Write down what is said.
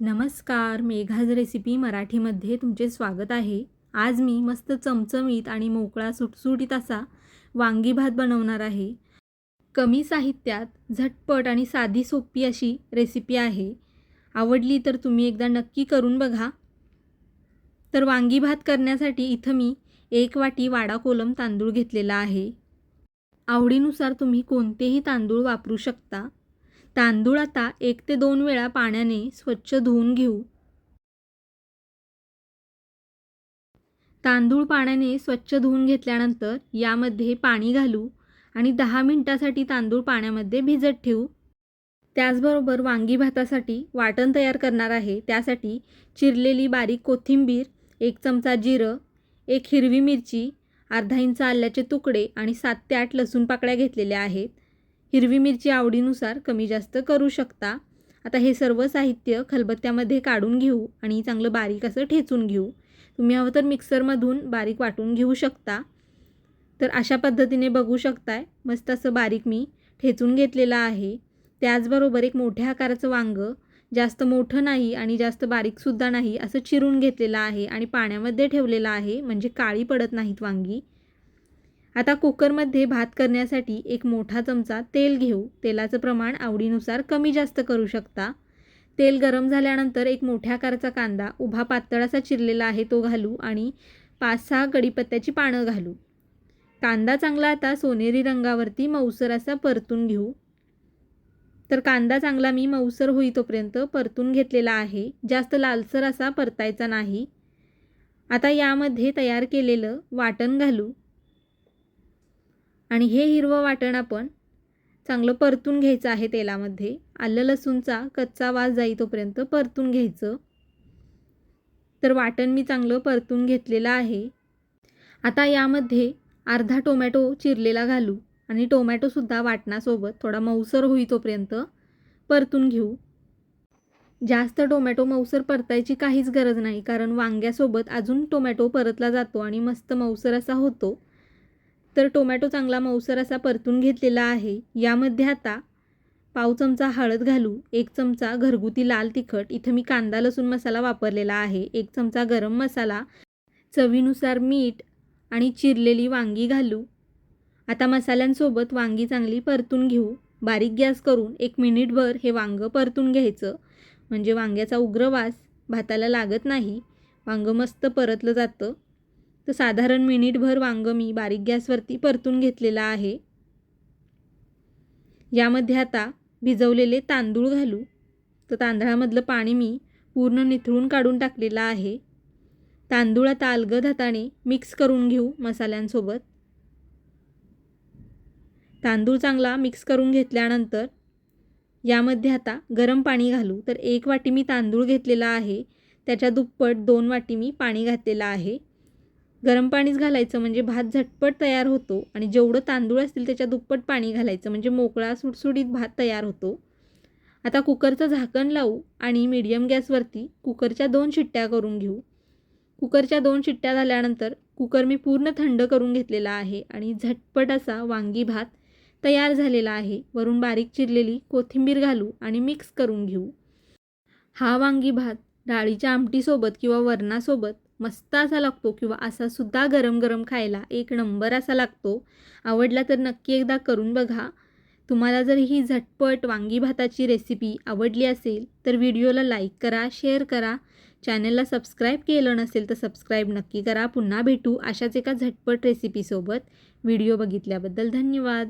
नमस्कार मेघाज रेसिपी मराठीमध्ये तुमचे स्वागत आहे. आज मी मस्त चमचमीत आणि मोकळा सुटसुटीत असा वांगी भात बनवणार आहे. कमी साहित्यात झटपट आणि साधी सोपी अशी रेसिपी आहे. आवडली तर तुम्ही एकदा नक्की करून बघा. तर वांगी भात करण्यासाठी इथं मी एक वाटी वाडा कोलम तांदूळ घेतलेला आहे. आवडीनुसार तुम्ही कोणतेही तांदूळ वापरू शकता. तांदूळ आता एक ते दोन वेळा पाण्याने स्वच्छ धुवून घेऊ. तांदूळ पाण्याने स्वच्छ धुवून घेतल्यानंतर यामध्ये पाणी घालू आणि दहा मिनटासाठी तांदूळ पाण्यामध्ये भिजत ठेवू. त्याचबरोबर वांगी भातासाठी वाटण तयार करणार आहे. त्यासाठी चिरलेली बारीक कोथिंबीर एक चमचा जिरं एक हिरवी मिरची अर्धा इंच आल्याचे तुकडे आणि सात ते आठ लसूण पाकळ्या घेतलेल्या आहेत. हिरवी मिरची आवडीनुसार कमी जास्त करू शकता. आता हे सर्व साहित्य खलबत्त्यामध्ये काढून घेऊ आणि चांगलं बारीक असं ठेचून घेऊ. तुम्ही हवं तर मिक्सरमधून बारीक वाटून घेऊ शकता. तर अशा पद्धतीने बघू शकताय. मस्त असं बारीक मी ठेचून घेतलेलं आहे. त्याचबरोबर एक मोठ्या आकाराचं वांगं जास्त मोठं नाही आणि जास्त बारीकसुद्धा नाही असं चिरून घेतलेलं आहे आणि पाण्यामध्ये ठेवलेलं आहे. म्हणजे काळी पडत नाहीत वांगी. आता कुकरमध्ये भात करण्यासाठी एक मोठा चमचा तेल घेऊ. तेलाचं प्रमाण आवडीनुसार कमी जास्त करू शकता. तेल गरम झाल्यानंतर एक मोठ्या आकाराचा कांदा उभा पातळासा चिरलेला आहे तो घालू आणि पाच सहा कडीपत्त्याची पानं घालू. कांदा चांगला आता सोनेरी रंगावरती मऊसर असा परतून घेऊ. तर कांदा चांगला मी मऊसर होई तोपर्यंत परतून घेतलेला आहे. जास्त लालसर असा परतायचा नाही. आता यामध्ये तयार केलेलं वाटण घालू. आणि हे हिरवं वाटण आपण चांगलं परतून घ्यायचं आहे तेलामध्ये. आलं लसूणचा कच्चा वास जाई तोपर्यंत परतून घ्यायचं. तर वाटण मी चांगलं परतून घेतलेलं आहे. आता यामध्ये अर्धा टोमॅटो चिरलेला घालू आणि टोमॅटोसुद्धा वाटणासोबत थोडा मऊसर होई तोपर्यंत परतून घेऊ. जास्त टोमॅटो मऊसर परतायची काहीच गरज नाही कारण वांग्यासोबत अजून टोमॅटो परतला जातो आणि मस्त मऊसर असा होतो. तर टोमॅटो चांगला मऊसर असा परतून घेतलेला आहे. यामध्ये आता पाव चमचा हळद घालू एक चमचा घरगुती लाल तिखट इथं मी कांदा लसूण मसाला वापरलेला आहे. एक चमचा गरम मसाला चवीनुसार मीठ आणि चिरलेली वांगी घालू. आता मसाल्यांसोबत वांगी चांगली परतून घेऊ. बारीक गॅस करून एक मिनिटभर हे वांगं परतून घ्यायचं. म्हणजे वांग्याचा उग्र वास भाताला लागत नाही. वांगं मस्त परतलं जातं. तर साधारण मिनिटभर वांगं मी बारीक गॅसवरती परतून घेतलेलं आहे. यामध्ये आता भिजवलेले तांदूळ घालू. तर तांदळामधलं पाणी मी पूर्ण निथळून काढून टाकलेलं आहे. तांदूळ आता अलगद हाताने मिक्स करून घेऊ मसाल्यांसोबत. तांदूळ चांगला मिक्स करून घेतल्यानंतर यामध्ये आता गरम पाणी घालू. तर एक वाटी मी तांदूळ घेतलेला आहे. त्याच्या दुप्पट दोन वाटी मी पाणी घातलेलं आहे. गरम पाणीच घालायचं म्हणजे भात झटपट तयार होतो आणि जेवढं तांदूळ असतील त्याच्या दुप्पट पाणी घालायचं म्हणजे मोकळा सुटसुटीत भात तयार होतो. आता कुकरचं झाकण लावू आणि मीडियम गॅसवरती कुकरच्या दोन शिट्ट्या करून घेऊ. कुकरच्या दोन शिट्ट्या झाल्यानंतर कुकर मी पूर्ण थंड करून घेतलेला आहे आणि झटपट असा वांगी भात तयार झालेला आहे. वरून बारीक चिरलेली कोथिंबीर घालू आणि मिक्स करून घेऊ. हा वांगी भात डाळीच्या आमटीसोबत किंवा वरणासोबत मस्त असा लागतो किंवा असा सुद्धा गरम गरम खायला एक नंबर असा लागतो. आवडला तर नक्की एकदा करून बघा. तुम्हाला जर ही झटपट वांगी भाताची रेसिपी आवडली असेल तर व्हिडिओला लाईक करा शेअर करा. चॅनलला सबस्क्राईब केलं नसेल तर सबस्क्राईब नक्की करा. पुन्हा भेटू अशाच एका झटपट रेसिपीसोबत व्हिडिओ बघितल्याबद्दल धन्यवाद.